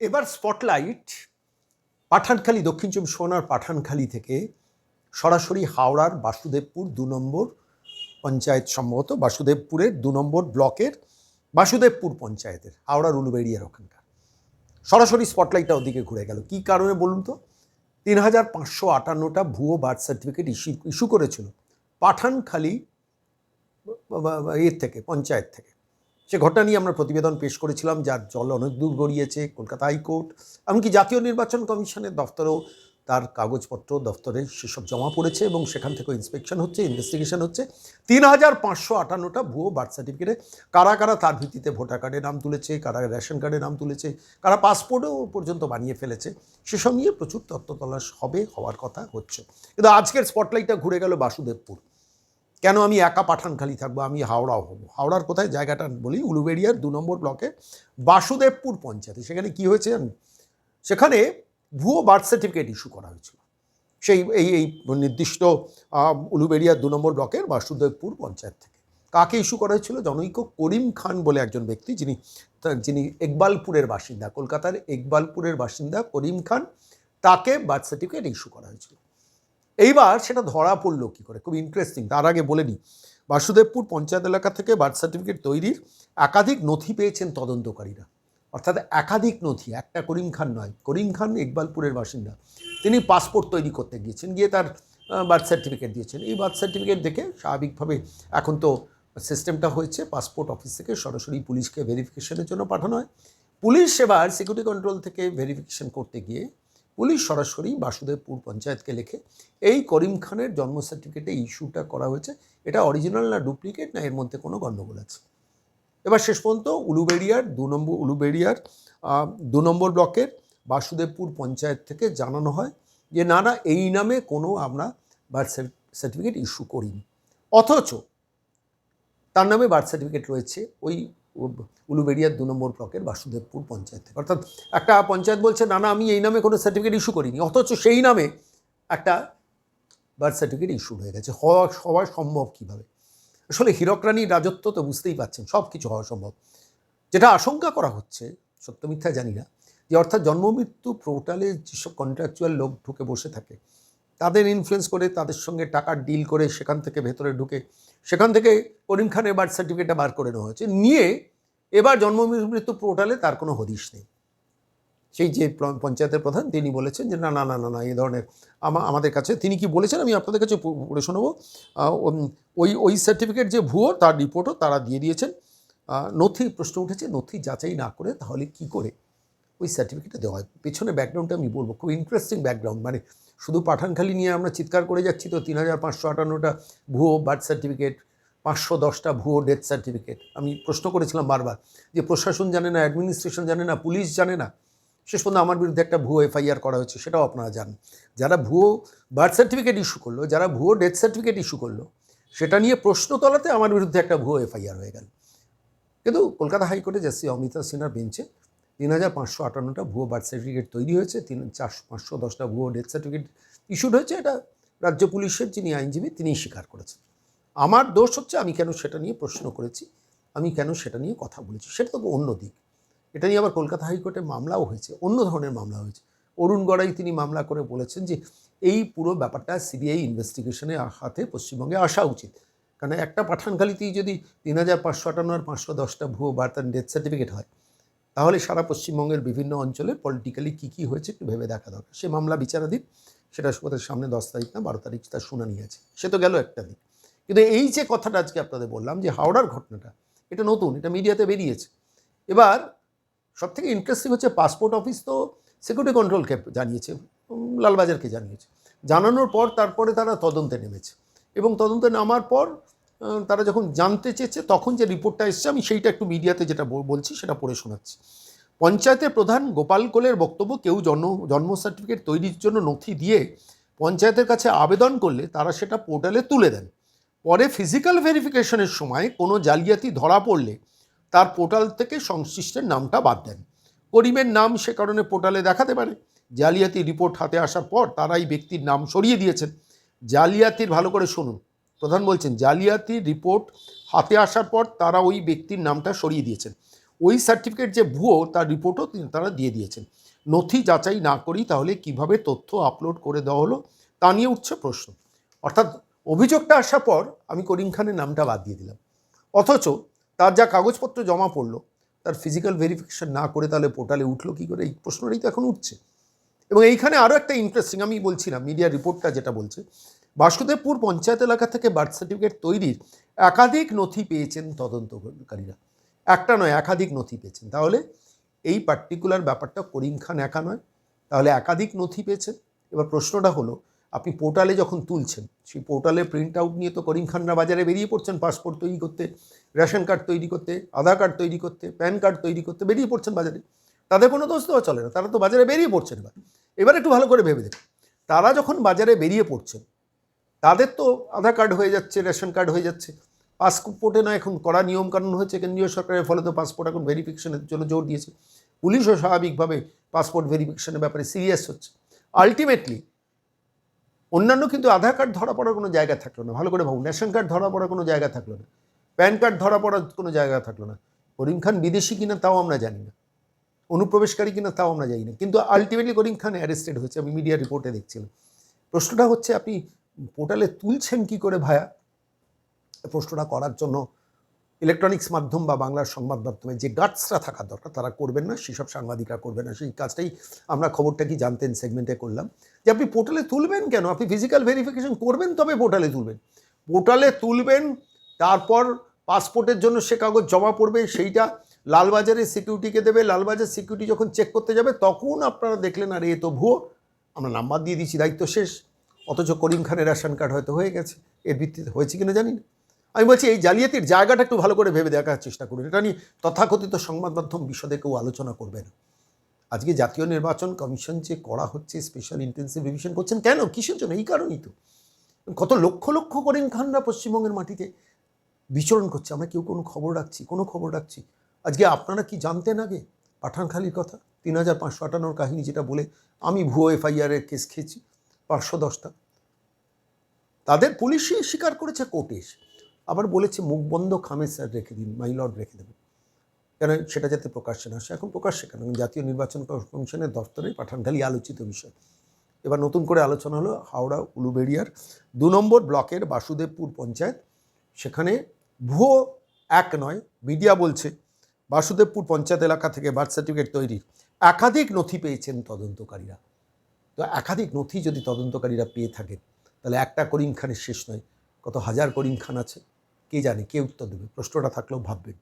এবার স্পটলাইট পাঠানখালী, দক্ষিণ চব্বিশ পরগনার পাঠানখালী থেকে সরাসরি হাওড়ার বাসুদেবপুর দু নম্বর পঞ্চায়েত, সম্ভবত বাসুদেবপুরের দু নম্বর ব্লকের বাসুদেবপুর পঞ্চায়েতের হাওড়ার উলুবেড়িয়ার ওখানকার। সরাসরি স্পটলাইটটা ওদিকে ঘুরে গেল। কী কারণে বলুন তো? তিন হাজার পাঁচশো আটান্নটা ভুয়ো বার্থ সার্টিফিকেট ইস্যু ইস্যু করেছিল পাঠানখালী এর থেকে, পঞ্চায়েত থেকে। সে ঘটনা নিয়ে আমরা প্রতিবেদন পেশ করেছিলাম, যার জল অনেক দূর গড়িয়েছে, কলকাতা হাইকোর্ট, এমনকি জাতীয় নির্বাচন কমিশনের দফতরেও তার কাগজপত্র, দফতরে সেসব জমা পড়েছে এবং সেখান থেকে ইন্সপেকশন হচ্ছে ইনভেস্টিগেশন হচ্ছে। তিন হাজার পাঁচশো আটান্নটা ভুয়ো বার্থ সার্টিফিকেটে কারা কারা তার ভিত্তিতে ভোটার কার্ডে নাম তুলেছে, কারা রেশন কার্ডে নাম তুলেছে, কারা পাসপোর্টও পর্যন্ত বানিয়ে ফেলেছে, সেসব নিয়ে প্রচুর তথ্য তলাশ হবে হওয়ার কথা হচ্ছে। কিন্তু আজকের স্পটলাইটটা ঘুরে গেল বাসুদেবপুর। কেন আমি একা পাঠানখালি থাকব? আমি হাওড়াও হব। হাওড়ার কোথায়? জায়গাটা বলি, উলুবেড়িয়ার দু নম্বর ব্লকে বাসুদেবপুর পঞ্চায়েতে। সেখানে কি হয়েছে সেখানে ভুয়ো বার্থ সার্টিফিকেট ইস্যু করা হয়েছিল। সেই, এই এই নির্দিষ্ট উলুবেড়িয়ার দু নম্বর ব্লকের বাসুদেবপুর পঞ্চায়েত থেকে। কাকে ইস্যু করা হয়েছিল? জনৈক করিম খান বলে একজন ব্যক্তি, যিনি যিনি ইকবালপুরের বাসিন্দা, কলকাতার ইকবালপুরের বাসিন্দা করিম খান, তাকে বার্থ সার্টিফিকেট ইস্যু করা হয়েছিল। এইবার সেটা ধরা পড়ল কী করে? খুব ইন্টারেস্টিং তার আগে বলে নিই। বাসুদেবপুর পঞ্চায়েত এলাকা থেকে বার্থ সার্টিফিকেট তৈরির একাধিক নথি পেয়েছেন তদন্তকারীরা। অর্থাৎ একাধিক নথি, একটা করিম খান নয়, করিম খান ইকবালপুরের বাসিন্দা। তিনি পাসপোর্ট তৈরি করতে গিয়েছেন, গিয়ে তার বার্থ সার্টিফিকেট দিয়েছেন। এই বার্থ সার্টিফিকেট দেখে স্বাভাবিকভাবে এখন তো সিস্টেমটা হয়েছে পাসপোর্ট অফিস থেকে সরাসরি পুলিশকে ভেরিফিকেশনের জন্য পাঠানো হয়। পুলিশ সেবার সিকিউরিটি কন্ট্রোল থেকে ভেরিফিকেশন করতে গিয়ে পুলিশ সরাসরি বাসুদেবপুর পঞ্চায়েতকে লেখে, এই করিম খানের জন্ম সার্টিফিকেটে ইস্যুটা করা হয়েছে। এটা অরিজিনাল না ডুপ্লিকেট না এর মধ্যে কোনো গণ্ডগোল আছে? এবার শেষ পর্যন্ত উলুবেড়িয়ার, দু নম্বর উলুবেড়িয়ার দু নম্বর ব্লকের বাসুদেবপুর পঞ্চায়েত থেকে জানানো হয় যে, না না, এই নামে কোনো আমরা বার্থ সার্টিফিকেট ইস্যু করিনি। অথচ তার নামে বার্থ সার্টিফিকেট রয়েছে। ওই উলুবেড়িয়ার দু নম্বর ব্লকের বাসুদেবপুর পঞ্চায়েত। থেকে অর্থাৎ একটা পঞ্চায়েত বলছে, না না, আমি এই নামে কোনো সার্টিফিকেট ইস্যু করিনি। অথচ সেই নামে একটা বার্থ সার্টিফিকেট ইস্যু হয়ে গেছে। হওয়া হওয়া সম্ভব কীভাবে? আসলে হীরকরানির রাজত্ব তো বুঝতেই পাচ্ছেন, সব কিছু হওয়া সম্ভব। যেটা আশঙ্কা করা হচ্ছে, সত্য মিথ্যা জানি না, যে অর্থাৎ জন্মমৃত্যু পোর্টালে যেসব কন্ট্রাকচুয়াল লোক ঢুকে বসে থাকে, তাদের ইনফ্লুয়েন্স করে তাদের সঙ্গে টাকার ডিল করে সেখান থেকে ভেতরে ঢুকে সেখান থেকে করিম খানের বার্থ সার্টিফিকেটটা বার করে নেওয়া হয়েছে। নিয়ে এবার জন্ম মৃত্যু পোর্টালে তার কোনো হদিশ নেই। সেই যে পঞ্চায়েতের প্রধান, তিনি বলেছেন যে, না না না না না, এই ধরনের আমাদের কাছে তিনি কি বলেছেন? আমি আপনাদের কাছে পড়ে শোনাবো। ওই ওই সার্টিফিকেট যে ভুয়ো, তার রিপোর্টও তারা দিয়ে দিয়েছেন। নথি, প্রশ্ন উঠেছে, নথি যাচাই না করে তাহলে কি করে? ওই সার্টিফিকেটটা দেওয়া হয়। পেছনে ব্যাকগ্রাউন্ডটা আমি বলব, খুব ইন্টারেস্টিং ব্যাকগ্রাউন্ড মানে শুধু পাঠানখালি নিয়ে আমরা চিৎকার করে যাচ্ছি তো তিন হাজার পাঁচশো আটান্নটা ভুয়ো বার্থ সার্টিফিকেট, পাঁচশো দশটা ভুয়ো ডেথ সার্টিফিকেট। আমি প্রশ্ন করেছিলাম বারবার যে প্রশাসন জানে না, অ্যাডমিনিস্ট্রেশন জানে না, পুলিশ জানে না? শেষ পর্যন্ত আমার বিরুদ্ধে একটা ভুয়ো এফআইআর করা হয়েছে, সেটাও আপনারা জানেন। যারা ভুয়ো বার্থ সার্টিফিকেট ইস্যু করল, যারা ভুয়ো ডেথ সার্টিফিকেট ইস্যু করল, সেটা নিয়ে প্রশ্ন তোলাতে আমার বিরুদ্ধে একটা ভুয়ো এফআইআর হয়ে গেল। কিন্তু কলকাতা হাইকোর্টে জাস্টিস অমিতা সিনহার বেঞ্চে তিন হাজার পাঁচশো আটান্নটা ভুয়ো বার্থ সার্টিফিকেট তৈরি হয়েছে, তিন চারশো পাঁচশো দশটা ভুয়ো ডেথ সার্টিফিকেট ইস্যুড হয়েছে, এটা রাজ্য পুলিশের যিনি আইনজীবী তিনিই স্বীকার করেছেন। আমার দোষ হচ্ছে আমি কেন সেটা নিয়ে প্রশ্ন করেছি, আমি কেন সেটা নিয়ে কথা বলেছি, সেটা তো অন্য দিক। এটা নিয়ে আবার কলকাতা হাইকোর্টে মামলাও হয়েছে, অন্য ধরনের মামলা হয়েছে। অরুণ গড়াই তিনি মামলা করে বলেছেন যে এই পুরো ব্যাপারটা সিবিআই ইনভেস্টিগেশনে হাতে পশ্চিমবঙ্গে আসা উচিত। কারণ একটা পাঠানখালিতেই যদি তিন হাজার পাঁচশো আটান্ন আর পাঁচশো দশটা ভুয়ো বার্থ ডেথ সার্টিফিকেট হয় তাহলে সারা পশ্চিমবঙ্গের বিভিন্ন অঞ্চলে পলিটিক্যালি কী কী হয়েছে একটু ভেবে দেখা দরকার। সে মামলা বিচারাধীন, সেটা ওদের সামনে দশ তারিখ না, বারো তারিখ তার শুনানি আছে। সে তো গেল একটা দিক কিন্তু এই যে কথাটা আজকে আপনাদের বললাম যে হাওড়ার ঘটনাটা, এটা নতুন, এটা মিডিয়াতে বেরিয়েছে। এবার সব থেকে ইন্টারেস্টিং হচ্ছে পাসপোর্ট অফিস তো সিকিউরিটি কন্ট্রোলকে জানিয়েছে, লালবাজারকে জানিয়েছে। জানানোর পর তারপরে তারা তদন্তে নেমেছে। এবং তদন্তে নামার পর তারা যখন জানতে চেয়েছে, তখন যে রিপোর্টটা এসছে, আমি সেইটা একটু মিডিয়াতে যেটা বলছি সেটা পড়ে শোনাচ্ছি। পঞ্চায়েতের প্রধান গোপাল কোলের বক্তব্য, কেউ জন্ম জন্ম সার্টিফিকেট তৈরির জন্য নথি দিয়ে পঞ্চায়েতের কাছে আবেদন করলে তারা সেটা পোর্টালে তুলে দেন। পরে ফিজিক্যাল ভেরিফিকেশনের সময় কোনো জালিয়াতি ধরা পড়লে তার পোর্টাল থেকে সংশ্লিষ্টের নামটা বাদ দেন। করিমের নাম সে কারণে পোর্টালে দেখাতে পারে। জালিয়াতি রিপোর্ট হাতে আসার পর তারা এই ব্যক্তির নাম সরিয়ে দিয়েছেন। জালিয়াতির, ভালো করে শুনুন প্রধান বলছেন, জালিয়াতি রিপোর্ট হাতে আসার পর তারা ওই ব্যক্তির নামটা সরিয়ে দিয়েছেন। ওই সার্টিফিকেট যে ভুয়ো, তার রিপোর্টও তারা দিয়ে দিয়েছেন। নথি যাচাই না করি, তাহলে কীভাবে তথ্য আপলোড করে দেওয়া হলো, তা নিয়ে উঠছে প্রশ্ন। অর্থাৎ অভিযোগটা আসার পর আমি করিম খানের নামটা বাদ দিয়ে দিলাম। অথচ তার যা কাগজপত্র জমা পড়ল, তার ফিজিক্যাল ভেরিফিকেশন না করে তাহলে পোর্টালে উঠল কী করে? এই প্রশ্নটাই তো এখন উঠছে। এবং এইখানে আরও একটা ইন্টারেস্টিং আমি বলছিলাম মিডিয়া রিপোর্টটা যেটা বলছে বাসুদেবপুর পঞ্চায়েত এলাকা থেকে বার্থ সার্টিফিকেট তৈরির একাধিক নথি পেয়েছেন তদন্তকারীরা। একটা নয়, একাধিক নথি পেয়েছেন। তাহলে এই পার্টিকুলার ব্যাপারটা করিম খান একা নয়, তাহলে একাধিক নথি পেয়েছেন। এবার প্রশ্নটা হলো, আপনি পোর্টালে যখন তুলছেন, সেই পোর্টালে প্রিন্ট আউট নিয়ে তো করিম খানরা বাজারে বেরিয়ে পড়ছেন পাসপোর্ট তৈরি করতে রেশন কার্ড তৈরি করতে আধার কার্ড তৈরি করতে প্যান কার্ড তৈরি করতে বেরিয়ে পড়ছেন বাজারে। তাদের কোনো দোষ দেওয়া চলে না, তারা তো বাজারে বেরিয়ে পড়ছেন এবার। এবার একটু ভালো করে ভেবে দেখুন, তারা যখন বাজারে বেরিয়ে পড়ছেন তাদের তো আধার কার্ড হয়ে যাচ্ছে, রেশন কার্ড হয়ে যাচ্ছে। পাসপোর্টে না এখন কড়া নিয়মকানুন হয়েছে, কেন্দ্রীয় সরকারের ফলে তো পাসপোর্ট এখন ভেরিফিকেশনের জন্য জোর দিয়েছে। পুলিশও স্বাভাবিকভাবে পাসপোর্ট ভেরিফিকেশনের ব্যাপারে সিরিয়াস হচ্ছে। আলটিমেটলি অন্যান্য কিন্তু আধার কার্ড ধরা পড়ার কোনো জায়গা থাকল না। ভালো করে ভাবুন, রেশন কার্ড ধরা পড়ার কোনো জায়গা থাকল না। প্যান কার্ড ধরা পড়ার কোনো জায়গা থাকল না। করিম খান বিদেশি কিনা তাও আমরা জানি না। অনুপ্রবেশকারী কিনা তাও আমরা জানি না। কিন্তু আলটিমেটলি করিম খান অ্যারেস্টেড হয়েছে, আমি মিডিয়া রিপোর্টে দেখছিলাম। প্রশ্নটা হচ্ছে, আপনি পোর্টালে তুলছেন কি করে ভায়া? প্রশ্নটা করার জন্য ইলেকট্রনিক্স মাধ্যম বা বাংলার সংবাদ মাধ্যমে যে গার্ডসরা থাকা দরকার, তারা করবেন না, সেসব সাংবাদিকরা করবেন না। সেই কাজটাই আমরা খবরটা কি জানতেন সেগমেন্টে করলাম। যে আপনি পোর্টালে তুলবেন কেন? আপনি ফিজিক্যাল ভেরিফিকেশন করবেন, তবে পোর্টালে তুলবেন। পোর্টালে তুলবেন, তারপর পাসপোর্টের জন্য সে কাগজ জমা পড়বে, সেইটা লালবাজারের সিকিউরিটিকে দেবে। লালবাজার সিকিউরিটি যখন চেক করতে যাবে, তখন আপনারা দেখলেন, আর এ তো ভুয়ো। আমরা নাম্বার দিয়ে দিচ্ছি দায়িত্ব শেষ। অথচ করিম খানের রেশন কার্ড হয়তো হয়ে গেছে। এর ভিত্তিতে হয়েছে কিনা জানি না। আমি বলছি এই জালিয়াতির জায়গাটা একটু ভালো করে ভেবে দেখার চেষ্টা করুন। এটা নিয়ে তথাকথিত সংবাদ মাধ্যম বিশদে কেউ আলোচনা করবে না। আজকে জাতীয় নির্বাচন কমিশন যে করা হচ্ছে স্পেশাল ইন্টেন্সিভ রিভিশন করছেন কেন? কিসের জন্য? এই কারণেই তো। কত লক্ষ লক্ষ করিম খানরা পশ্চিমবঙ্গের মাটিতে বিচরণ করছে। আমরা কেউ কোনো খবর রাখছি, কোনো খবর রাখছি। আজকে আপনারা কি জানতেন আগে? পাঠানখালির কথা? তিন হাজার পাঁচশো আটান্নর কাহিনী যেটা বলে, আমি ভুয়ো এফআইআরের কেস খেয়েছি। পাঁচশো দশটা। তাদের পুলিশই স্বীকার করেছে কোর্টে এসে আবার বলেছে, মুখ বন্ধ খামে স্যার রেখে দিন, মাই লর্ড রেখে দেবেন। কেন সেটা যাতে প্রকাশ্যে না আসে? এখন প্রকাশ্যে কেন? জাতীয় নির্বাচন কমিশনের দপ্তরে পাঠানখালি আলোচিত বিষয়। এবার নতুন করে আলোচনা হলো হাওড়া, উলুবেড়িয়ার দু নম্বর ব্লকের বাসুদেবপুর পঞ্চায়েত। সেখানে ভুয়ো এক নয়, মিডিয়া বলছে, বাসুদেবপুর পঞ্চায়েত এলাকা থেকে বার্থ সার্টিফিকেট তৈরির একাধিক নথি পেয়েছেন তদন্তকারীরা। তো একাধিক নথি যদি তদন্তকারীরা পেয়ে থাকেন তাহলে একটা করিম খানের শেষ নয়, কত হাজার করিম খান আছে? কে জানে, কে উত্তর দেবে? প্রশ্নটা থাকলেও ভাববেন।